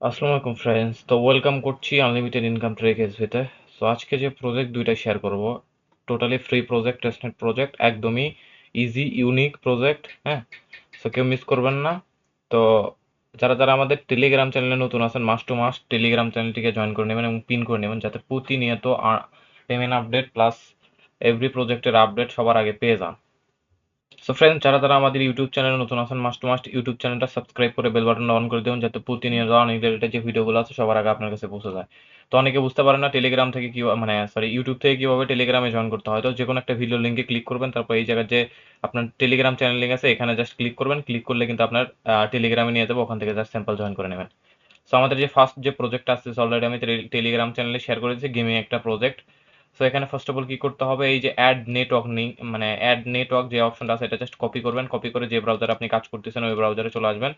আসসালামু আলাইকুম ফ্রেন্ডস তো ওয়েলকাম করছি আনলিমিটেড ইনকাম ট্রেক এসভিতে সো আজকে যে প্রজেক্ট দুইটা শেয়ার করব। Totally free project testnet project একদমই ইজি ইউনিক প্রজেক্ট হ্যাঁ? সো কেউ মিস করবেন না। তো যারা যারা আমাদের টেলিগ্রাম চ্যানেলে নতুন আছেন, মাস টু মাস টেলিগ্রাম চ্যানেলটিকে জয়েন করে নেবেন এবং পিন করে নেবেন যাতে প্রতিনিয়ত পেমেন্ট আপডেট প্লাস এভরি প্রজেক্টের আপডেট সবার আগে পেয়ে যান। সো ফ্রেন্ড যারা যারা আমাদের ইউটিউব চ্যানেলে নতুন আছেন মাস্ট মাস্ট ইউটিউব চ্যানেলটা সাবস্ক্রাইব করে বেল বাটনটা অন করে দেবেন, যাতে প্রতিনিয়ত অনেক রিলেটেড যে ভিডিওগুলো আছে সবার আগে আপনার কাছে পৌঁছে যায়। তো অনেকে বুঝতে পারেন না টেলিগ্রাম থেকে কি মানে সরি ইউটিউব থেকে কীভাবে টেলিগ্রামে জয়েন করতে হয়। তো যে কোনো একটা ভিডিও লিঙ্কে ক্লিক করবেন, তারপর এই জায়গায় যে আপনার টেলিগ্রাম চ্যানেল লিঙ্ক আছে, এখানে জাস্ট ক্লিক করবেন। ক্লিক করলে কিন্তু আপনার টেলিগ্রামে নিয়ে যাবে, ওখান থেকে জাস্ট স্যাম্পল জয়েন করে নেবেন। সো আমাদের যে ফার্স্ট যে প্রজেক্ট আছে অলরেডি আমি টেলিগ্রাম চ্যানেলে শেয়ার করেছি গেমিং একটা প্রজেক্ট সো এখানে ফার্স্ট অফ অল কি করতে হবে? এই যে অ্যাড নেটওয়ার্ক নেই মানে অ্যাড নেটওয়ার্ক যে অপশনটা আছে, এটা জাস্ট কপি করবেন। কপি করে যে ব্রাউজারে আপনি কাজ করতেছেন, ওই ব্রাউজারে চলে আসবেন।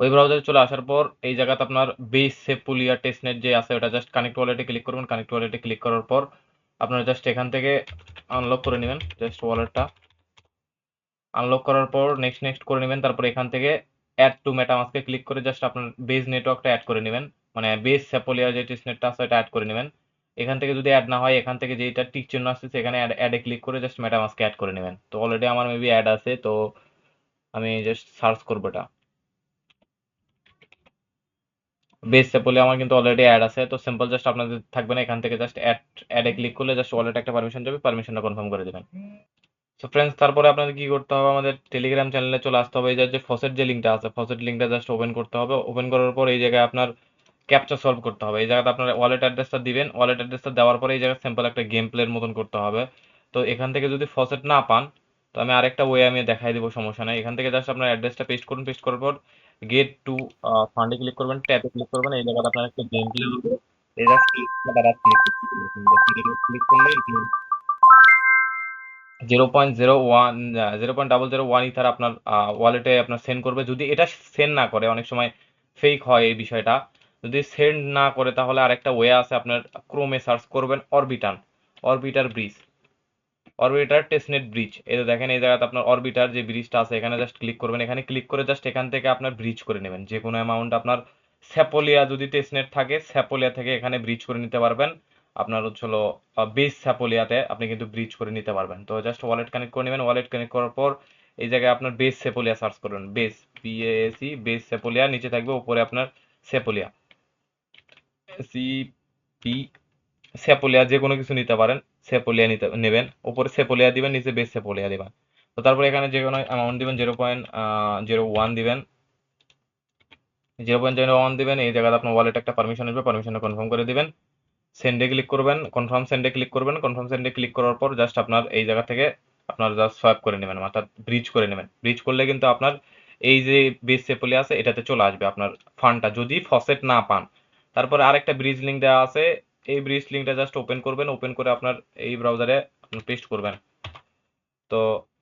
ওই ব্রাউজারে চলে আসার পর এই জায়গাতে আপনার বেস সেপুলিয়া টেস্টনেট যে আছে, ওটা জাস্ট কানেক্ট ওয়ালেটে ক্লিক করবেন। কানেক্ট ওয়ালেটে ক্লিক করার পর আপনারা জাস্ট এখান থেকে আনলক করে নেবেন জাস্ট ওয়ালেটটা আনলক করার পর নেক্সট নেক্সট করে নেবেন। তারপর এখান থেকে অ্যাড টু মেটামাস্কে ক্লিক করে জাস্ট আপনার বেস নেটওয়ার্কটা অ্যাড করে নেবেন। মানে বেস সেপোলিয়া যে টেস্টনেটটা আছে এটা অ্যাড করে নেবেন। এখান থেকে যদি অ্যাড না হয়, এখান থেকে যেটা টিক চিহ্ন আসছে সেখানে অ্যাডে ক্লিক করে জাস্ট মেটামাস্কে অ্যাড করে নেবেন। তো অলরেডি আমার মেবি অ্যাড আছে, তো আমি জাস্ট সার্চ করব এটা। বেস সেপলে আমার কিন্তু অলরেডি অ্যাড আছে, তো সিম্পল জাস্ট আপনাদের থাকবে না, এখান থেকে জাস্ট অ্যাড অ্যাডে ক্লিক করলে জাস্ট ওয়ালেট একটা পারমিশন যাবে পারমিশনটা কনফার্ম করে দেবেন। সো ফ্রেন্ডস তারপরে আপনাদের কি করতে হবে? আমাদের টেলিগ্রাম চ্যানেলে চলে আসতে হবে, এই যে ফসেট যে লিঙ্কটা আছে ফসেট লিঙ্কটা জাস্ট ওপেন করতে হবে। ওপেন করার পর এই জায়গায় আপনার ক্যাপচা সলভ করতে হবে। এই জায়গাতে আপনার ওয়ালেট অ্যাড্রেসটা দিবেন। ওয়ালেট অ্যাড্রেসটা দেওয়ার পরে এই জায়গায় সিম্পল একটা গেম প্লের মতন করতে হবে। তো এখান থেকে যদি ফসেট না পান, তো আমি আরেকটা ওয়ে আমি দেখাই দেবো, সমস্যা নেই। এখান থেকে জাস্ট আপনার অ্যাড্রেসটা পেস্ট করুন। পেস্ট করার পর গেট টু ফান্ডে ক্লিক করবেন ট্যাপে ক্লিক করবেন। এই জায়গাতে আপনার একটা game play zero point zero one zero point double zero one ether আপনার ওয়ালেটে আপনার সেন্ড করবে। যদি এটা সেন্ড না করে, অনেক সময় ফেক হয় এই বিষয়টা। যদি সেন্ড না করে তাহলে আরেকটা ওয়ে আছে আপনার ক্রোমে সার্চ করবেন অরবিটান Orbiter bridge Orbiter testnet bridge এই দেখেন, এই জায়গাতে আপনার অরবিটার যে ব্রিজটা আছে, এখানে জাস্ট ক্লিক করবেন। এখানে ক্লিক করে জাস্ট এখান থেকে আপনার ব্রিজ করে নেবেন। যে কোনো অ্যামাউন্ট আপনার স্যাপোলিয়া যদি টেস্টনেট থাকে স্যাপোলিয়া থেকে এখানে ব্রিজ করে নিতে পারবেন। আপনার হচ্ছে হলো বেস স্যাপোলিয়াতে আপনি কিন্তু ব্রিজ করে নিতে পারবেন। তো জাস্ট ওয়ালেট কানেক্ট করে নেবেন। ওয়ালেট কানেক্ট করার পর এই জায়গায় আপনার বেস সেপোলিয়া সার্চ করবেন। বেস বিএসি বেস সেপোলিয়া নিচে থাকবে উপরে আপনার সেপোলিয়া সি পি সেপোলিয়া যে কোনো কিছু নিতে পারেন সেপোলিয়া নিতে, নেবেন। উপরে সেপোলিয়া দিবেন, নিচে বেস সেপোলিয়া দিবেন। তো তারপরে এখানে যে কোনো অ্যামাউন্ট দিবেন জিরো পয়েন্ট জিরো ওয়ান দিবেন। জিরো পয়েন্ট জিরো ওয়ান দিবেন, এই জায়গাতে আপনার ওয়ালেট একটা পারমিশন আসবে পারমিশনটা কনফার্ম করে দিবেন। সেন্ডে ক্লিক করবেন কনফার্ম সেন্ডে ক্লিক করবেন কনফার্ম সেন্ডে ক্লিক করার পর জাস্ট আপনার এই জায়গা থেকে আপনার জাস্ট সোয়াইপ করে নেবেন, অর্থাৎ ব্রিজ করে নেবেন। ব্রিজ করলে কিন্তু আপনার এই যে বেস সেপলি আছে, এটাতে চলে আসবে আপনার ফান্ডটা যদি ফসেট না পান তারপরে আরেকটা ব্রিজ লিঙ্ক দেওয়া আছে। এই ব্রিজ লিঙ্কটা জাস্ট ওপেন করবেন ওপেন করে আপনার এই ব্রাউজারে পেস্ট করবেন। তো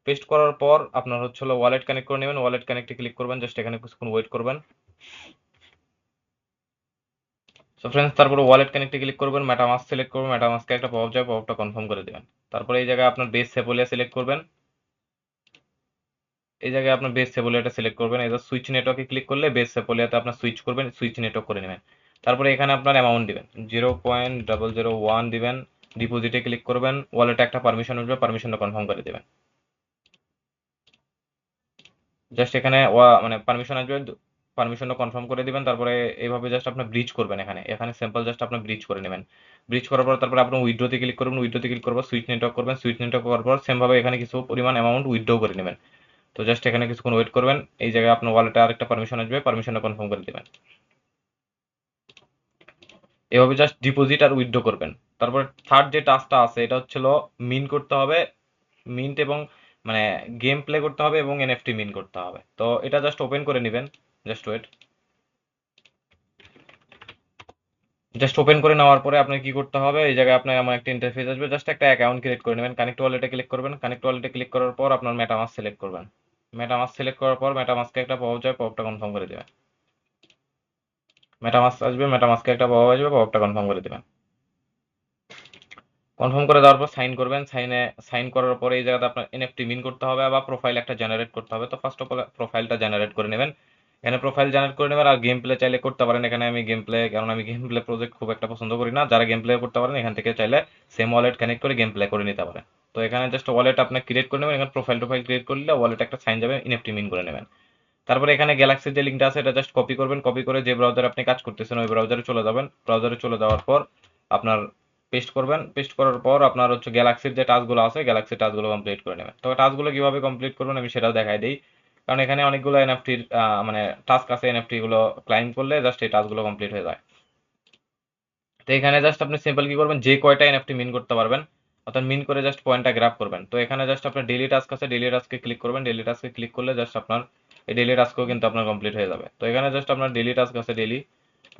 পেস্ট করার পর আপনার হচ্ছে হলো ওয়ালেট কানেক্ট করে নেবেন ওয়ালেট কানেক্টে ক্লিক করবেন জাস্ট এখানে কিছুক্ষণ ওয়েট করবেন। সো ফ্রেন্ডস তারপরে ওয়ালেট কানেক্টে ক্লিক করবেন মেটামাস্ক সিলেক্ট করবেন মেটামাস্কে একটা পপ যাবে পপটা কনফার্ম করে দেবেন। তারপরে এই জায়গায় আপনার বেস সেপোলিয়া সিলেক্ট করবেন। এই জায়গায় আপনার বেস সেপোলিয়াটা সিলেক্ট করবেন। এই সুইচ নেটওয়ার্কে ক্লিক করলে বেস সেপোলিয়াতে আপনার সুইচ করবেন সুইচ নেটওয়ার্ক করে নেবেন। তারপরে এখানে আপনার অ্যামাউন্ট দিবেন। Zero point double zero one দিবেন ডিপোজিটে ক্লিক করবেন ওয়ালেটে একটা পারমিশন উঠবে পারমিশনটা কনফার্ম করে দেবেন। জাস্ট এখানে মানে পারমিশন আসবে পারমিশনটা কনফার্ম করে দিবেন, তারপরে এইভাবে জাস্ট আপনার ব্রিজ করবেন এখানে। এখানে সিম্পল জাস্ট আপনার ব্রিজ করে নেবেন। ব্রিজ করার পর তারপরে আপনার উইড্রোতে ক্লিক করবেন উইড্রোতে ক্লিক করব সুইচ নেটওয়ার্ক করবেন সুইচ নেটওয়ার্ক করার পর সেমভাবে এখানে কিছু পরিমাণ অ্যামাউন্ট উইড্রো করে নেবেন। তো জাস্ট এখানে কিছুক্ষণ ওয়েট করবেন, এই জায়গায় আপনার ওয়ালেটে আরেকটা পারমিশন আসবে পারমিশনটা কনফার্ম করে দেবেন। এভাবে জাস্ট ডিপোজিট আর উইথড্র করবেন। তারপর থার্ড যে টাস্কটা আছে, এটা হচ্ছিল মিন করতে হবে মিন্ট এবং মানে গেম প্লে করতে হবে এবং এনএফটি মিন করতে হবে। তো এটা জাস্ট ওপেন করে নেবেন জাস্ট ওয়েট জাস্ট ওপেন করে নেওয়ার পরে আপনার কি করতে হবে, এই জায়গায় আপনার এমন একটা ইন্টারফেস আসবে জাস্ট একটা অ্যাকাউন্ট ক্রিয়েট করে নেবেন কানেক্ট ওয়ালেটে ক্লিক করবেন কানেক্ট ওয়ালেটে ক্লিক করার পর আপনার মেটামাস সিলেক্ট করবেন। মেটামাস সিলেক্ট করার পর মেটামাসকে একটা পাওয়া যায় পাওয়ারটা কনফার্ম করে দেবেন মেটামাস আসবে মেটামাসকে একটা পাওয়া আসবে পাওয়ারটা কনফার্ম করে দেবেন। কনফার্ম করে দেওয়ার পর সাইন করবেন সাইনে সাইন করার পরে এই জায়গাতে আপনার এনএফটি মিন করতে হবে বা প্রোফাইল একটা জেনারেট করতে হবে। তো ফার্স্ট অফ অল প্রোফাইলটা জেনারেট করে নেবেন। এখানে প্রোফাইল জেনারেট করে নেবেন, আর গেম প্লে চাইলে করতে পারেন। এখানে আমি গেম প্লে কারণ আমি গেম প্লে প্রজেক্ট খুব একটা পছন্দ করি না। যারা গেম প্লে করতে পারেন, এখান থেকে চাইলে সেম ওয়ালেট কানেক্ট করে গেম প্লে করে নিতে পারেন। তো এখানে জাস্ট ওয়ালেট আপনি ক্রিয়েট করে নেবেন। এখানে প্রোফাইল টোফাইল ক্রিয়েট করলে ওয়ালেট একটা সাইন যাবে ইনএফটি মিন করে নেবেন। তারপরে এখানে গ্যালাক্সির যে লিঙ্কটা আছে, এটা জাস্ট কপি করবেন। কপি করে যে ব্রাউজারে আপনি কাজ করতেছেন, ওই ব্রাউজারে চলে যাবেন। ব্রাউজারে চলে যাওয়ার পর আপনার পেস্ট করবেন। পেস্ট করার পর আপনার হচ্ছে গ্যালাক্সির যে টাস্কগুলো আছে গ্যালাক্সির টাস্কগুলো কমপ্লিট করে নেবেন। তো টাস্কগুলো কীভাবে কমপ্লিট করবেন আমি সেটাও দেখাই দিই। কারণ এখানে অনেকগুলো এনএফটির মানে টাস্ক আছে এনএফটি গুলো ক্লাইম করলে জাস্ট এই টাস্কগুলো কমপ্লিট হয়ে যায়। তো এখানে জাস্ট আপনি সিম্পল কি করবেন? যে কয়টা এনএফটি মিন করতে পারবেন, অর্থাৎ মিন করে জাস্ট পয়েন্টটা গ্রাফ করবেন। তো এখানে জাস্ট আপনার ডেলি টাস্ক আছে ডেলি টাস্কে ক্লিক করবেন। ডেলি টাস্কে ক্লিক করলে জাস্ট আপনার এই ডেলি টাস্কও কিন্তু আপনার কমপ্লিট হয়ে যাবে। তো এখানে জাস্ট আপনার ডেলি টাস্ক আছে ডেলি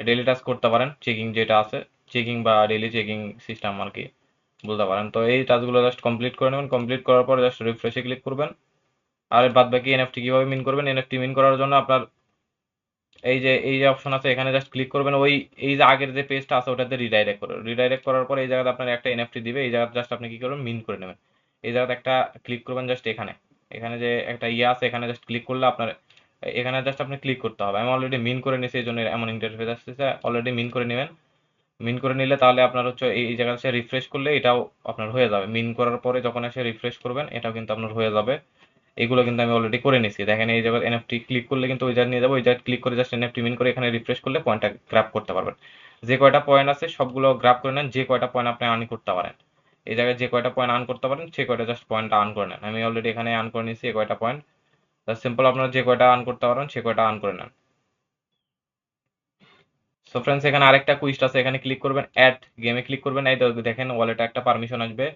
ডেলি টাস্ক করতে পারেন চেকিং যেটা আছে চেকিং বা ডেলি চেকিং সিস্টেম আর কি বলতে পারেন। তো এই টাস্কগুলো জাস্ট কমপ্লিট করে নেবেন কমপ্লিট করার পর জাস্ট রিফ্রেশে ক্লিক করবেন। আর বাদ বাকি এনএফটি কীভাবে মিন করবেন? এনএফটি মিন করার জন্য আপনার এই যে এই যে অপশন আছে, এখানে জাস্ট ক্লিক করবেন। ওই, এই যে আগের যে পেজটা আছে, ওটাতে রিডাইরেক্ট করবেন। রিডাইরেক্ট করার পর এই জায়গাতে আপনার একটা এনএফটি দিবে, এই জায়গাতে জাস্ট আপনি কি করবেন? মিন করে নেবেন। এই জায়গাতে একটা ক্লিক করবেন জাস্ট এখানে। এখানে যে একটা ইয়ে আছে, এখানে জাস্ট ক্লিক করলে আপনার, এখানে জাস্ট আপনি ক্লিক করতে হবে। আমি অলরেডি মিন করে নিয়েছি, এই জন্য এমন ইন্টারফেস আসতেছে। অলরেডি মিন করে নেবেন। মিন করে নিলে তাহলে আপনার হচ্ছে এই জায়গাতে সে রিফ্রেশ করলে এটাও আপনার হয়ে যাবে। মিন করার পরে যখন এসে রিফ্রেশ করবেন, এটাও কিন্তু আপনার হয়ে যাবে। এগুলো কিন্তু আমি অলরেডি করে নিয়েছি। দেখেন এই জায়গায় এনএফটি ক্লিক করলে কিন্তু ওই জায়গায় নিয়ে যাব। ওই জায়গায় ক্লিক করে জাস্ট এনএফটি মিন করে এখানে রিফ্রেশ করলে পয়েন্টটা গ্রাফ করতে পারবেন। যে কয়টা পয়েন্ট আছে, সবগুলো গ্রাফ করে নেন। যে কয়টা পয়েন্ট আপনি আর্নি করতে পারেন। এই জায়গায় যে কয়টা পয়েন্ট আর্ন করতে পারেন সে কয়টা জাস্ট পয়েন্টটা আর্ন করে নেন। আমি অলরেডি এখানে আর্ন করে নিয়েছি কয়টা পয়েন্ট জাস্ট সিম্পল আপনারা যে কয়টা আর্ন করতে পারেন সে কয়টা আর্ন করে নেন। সো ফ্রেন্ডস এখানে আরেকটা কুইস্ট আছে, এখানে ক্লিক করবেন অ্যাড গেমে ক্লিক করবেন, এই দেখেন ওয়ালেটে একটা পারমিশন আসবে।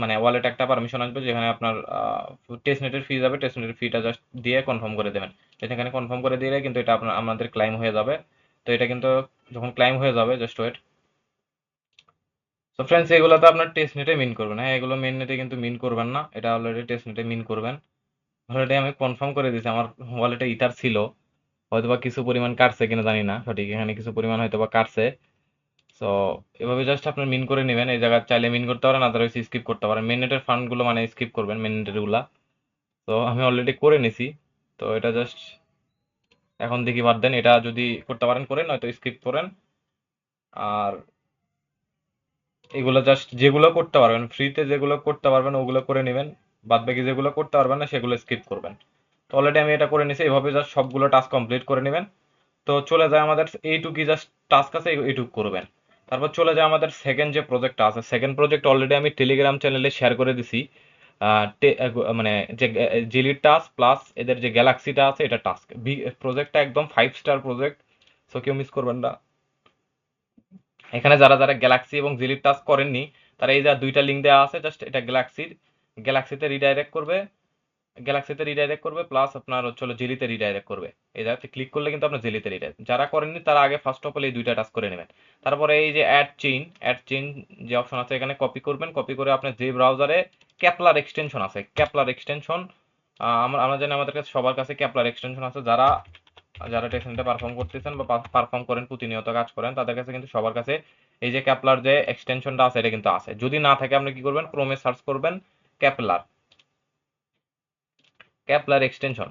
মানে ওয়ালেট একটা পারমিশন আসবে, যেখানে আপনার টেস্ট নেটের ফি যাবে টেস্ট নেটের ফিটা জাস্ট দিয়ে কনফার্ম করে দেবেন। এখানে কনফার্ম করে দিলে কিন্তু এটা আপনার, আমাদের ক্লাইম হয়ে যাবে। তো এটা কিন্তু যখন ক্লাইম হয়ে যাবে জাস্ট ওয়েট সো ফ্রেন্ডস এগুলো তো আপনার টেস্ট নেটে মিন করবেন হ্যাঁ? এগুলো মেন নেটে কিন্তু মিন করবেন না। এটা অলরেডি টেস্ট নেটে মিন করবেন। অলরেডি আমি কনফার্ম করে দিয়েছি, আমার ওয়ালেটে ইথার ছিল। হয়তোবা কিছু পরিমাণ কাটছে কিনা জানি না, সঠিক। এখানে কিছু পরিমাণ হয়তো বা কাটছে। সো এভাবে জাস্ট আপনার মিন করে নেবেন। এই জায়গায় চাইলে মিন করতে পারেন আদারওয়াইজ স্কিপ করতে পারেন। মেন নেটের ফান্ডগুলো মানে স্কিপ করবেন মেন নেটেরগুলা তো আমি অলরেডি করে নিছি। তো এটা জাস্ট এখন দেখি বাদ দেন। এটা যদি করতে পারেন, করেন, নয়তো স্কিপ করেন। আর এগুলো জাস্ট যেগুলো করতে পারবেন ফ্রিতে যেগুলো করতে পারবেন, ওগুলো করে নেবেন। বাদ বাকি যেগুলো করতে পারবেন না, সেগুলো স্কিপ করবেন। তো অলরেডি আমি এটা করে নিছি, এভাবে জাস্ট সবগুলো টাস্ক কমপ্লিট করে নেবেন। তো চলে যায় আমাদের এইটুকুই জাস্ট টাস্ক আছে এইটুকু করবেন। তারপর চলে যায় আমাদের সেকেন্ড যে প্রজেক্টটা আছে সেকেন্ড প্রজেক্ট অলরেডি আমি টেলিগ্রাম চ্যানেলে শেয়ার করে দিছি। মানে যে জিলি টাস্ক প্লাস এদের যে গ্যালাক্সিটা আছে, এটা টাস্ক প্রজেক্টটা একদম ফাইভ স্টার প্রজেক্ট সো কেউ মিস করবেন না। এখানে যারা যারা গ্যালাক্সি এবং জিলির টাচ করেননি, তারা এই যা দুইটা লিঙ্ক দেওয়া আছে জাস্ট এটা গ্যালাক্সির গ্যালাক্সিতে রিডাইরেক্ট করবে গ্যালাক্সিতে রিডাইরেক্ট করবে প্লাস আপনার হচ্ছে জেলিতে রিডাইরেক্ট করবে। এই জায়গাতে ক্লিক করলে কিন্তু আপনার জেলিতে রিডাইরেক্ট যারা করেননি, তারা আগে ফার্স্ট অফ অল এই দুইটা টাচ করে নেবেন। তারপরে এই যে অ্যাড চেইন অ্যাড চেইন যে অপশন আছে, এখানে কপি করবেন। কপি করে আপনার যে ব্রাউজারে ক্যাপলার এক্সটেনশন আছে। ক্যাপলার এক্সটেনশন আমরা আমরা জানি আমাদের কাছে সবার কাছে ক্যাপলার এক্সটেনশন আছে। যারা যারা টেকনিকটা পারফর্ম করতেছেন বা পারফর্ম করেন, প্রতিনিয়ত কাজ করেন, তাদের কাছে কিন্তু সবার কাছে এই যে ক্যাপলার যে এক্সটেনশনটা আছে, এটা কিন্তু আছে। যদি না থাকে, আপনি কি করবেন? ক্রোমে সার্চ করবেন ক্যাপলার ক্যাপলার এক্সটেনশন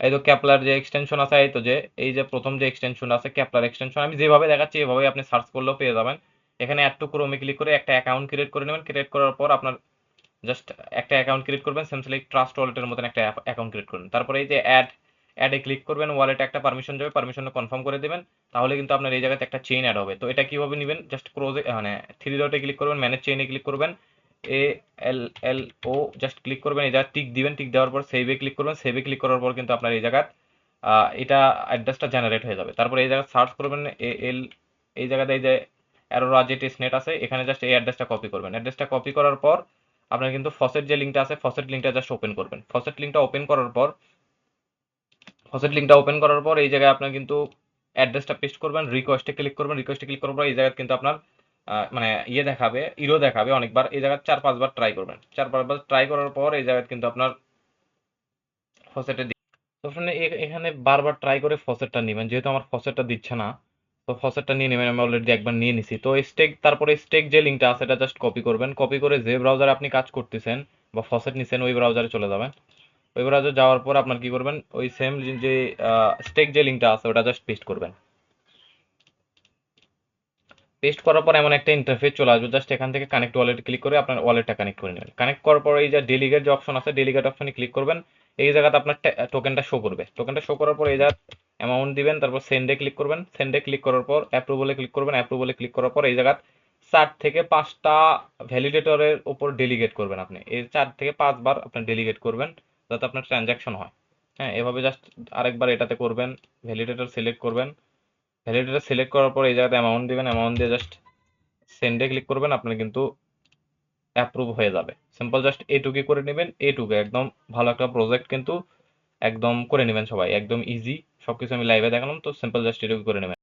এই তো ক্যাপলার যে এক্সটেনশন আছে, এই তো যে, এই যে প্রথম যে এক্সটেনশন আছে ক্যাপলার এক্সটেনশন আমি যেভাবে দেখাচ্ছি এভাবে আপনি সার্চ করলেও পেয়ে যাবেন। এখানে অ্যাড টু ক্রোমে ক্লিক করে একটা অ্যাকাউন্ট ক্রিয়েট করে নেবেন। ক্রিয়েট করার পর আপনার জাস্ট একটা অ্যাকাউন্ট ক্রিয়েট করবেন স্যামসাং ট্রাস্ট ওয়ালেটের মতন একটা অ্যাকাউন্ট ক্রিয়েট করবেন তারপরে এই যে অ্যাড অ্যাডে ক্লিক করবেন ওয়ালেটে একটা পারমিশন যাবে পারমিশনটা কনফার্ম করে দেবেন, তাহলে কিন্তু আপনার এই জায়গাতে একটা চেইন অ্যাড হবে। তো এটা কীভাবে নেবেন? জাস্ট ক্রোজে মানে থ্রি ডটে ক্লিক করবেন ম্যানেজ চেইনে ক্লিক করবেন এ এল এল ও জাস্ট ক্লিক করবেন, এই জায়গায় টিক দিবেন টিক দেওয়ার পর সেভে ক্লিক করবেন সেভে ক্লিক করার পর কিন্তু আপনার এই জায়গায় এটা অ্যাড্রেসটা জেনারেট হয়ে যাবে। তারপর এই জায়গায় সার্চ করবেন এ এল এই জায়গাতে এই যে অ্যারোরা যে টেস্ট নেট আছে, এখানে জাস্ট এই অ্যাড্রেসটা কপি করবেন। অ্যাড্রেসটা কপি করার পর আপনার কিন্তু ফসেট যে লিঙ্কটা আছে ফসেট লিঙ্কটা জাস্ট ওপেন করবেন। ফসেট লিঙ্কটা ওপেন করার পর ফসেট লিঙ্কটা ওপেন করার পর এই জায়গায় আপনার কিন্তু অ্যাড্রেসটা পেস্ট করবেন রিকোয়েস্টে ক্লিক করবেন রিকোয়েস্টে ক্লিক করার পর এই জায়গায় কিন্তু আপনার মানে ইয়ে দেখাবে ইরো দেখাবে অনেকবার, এই জায়গায় চার পাঁচবার ট্রাই করবেন। চার পাঁচবার ট্রাই করার পর এই জায়গায় কিন্তু আপনার ফসেটে তো এখানে বারবার ট্রাই করে ফসেটটা নেবেন, যেহেতু আমার ফসেটটা দিচ্ছে না। তো ফসেটটা নিয়ে নেবেন, আমি অলরেডি একবার নিয়ে নিছি। তো স্টেক তারপরে স্টেক যে লিঙ্কটা আছে, এটা জাস্ট কপি করবেন। কপি করে যে ব্রাউজারে আপনি কাজ করতেছেন বা ফসেট নিছেন, ওই ব্রাউজারে চলে যাবেন। ওই ব্রাউজার যাওয়ার পর আপনার কি করবেন, ওই সেম যে স্টেক যে লিঙ্কটা আছে, ওটা জাস্ট পেস্ট করবেন। পেস্ট করার পর এমন একটা ইন্টারফেস চলে আসবে জাস্ট এখান থেকে কানেক্ট ওয়ালেট ক্লিক করে আপনার ওয়ালেটটা কানেক্ট করে নেবেন। কানেক্ট করার পর এই যে ডেলিগেট যে অপশন আছে ডেলিগেট অপশনে ক্লিক করবেন। এই জায়গাতে আপনার টোকেনটা শো করবে। টোকেনটা শো করার পর এই জায়গা অ্যামাউন্ট দিবেন, তারপর সেন্ডে ক্লিক করবেন। সেন্ডে ক্লিক করার পর অ্যাপ্রুভালে ক্লিক করবেন। অ্যাপ্রুভালে ক্লিক করার পর এই জায়গা চার থেকে পাঁচটা ভ্যালিডেটরের উপর ডেলিগেট করবেন আপনি। এই চার থেকে পাঁচবার আপনি ডেলিগেট করবেন যাতে আপনার ট্রানজ্যাকশন হয়। হ্যাঁ এভাবে জাস্ট আরেকবার এটাতে করবেন ভ্যালিডেটর সিলেক্ট করবেন। ভ্যালিডেটর সিলেক্ট করার পর এই জায়গাতে অ্যামাউন্ট দিবেন। অ্যামাউন্ট দিয়ে জাস্ট সেন্ডে ক্লিক করবেন, আপনার কিন্তু অ্যাপ্রুভ হয়ে যাবে। সিম্পল জাস্ট এটুকুই করে নেবেন, এটুকু। একদম ভালো একটা প্রজেক্ট কিন্তু একদম করে নেবেন সবাই। একদম ইজি সবকিছু আমি লাইভে দেখালাম তো সিম্পল জাস্ট এটুকু করে নেবেন।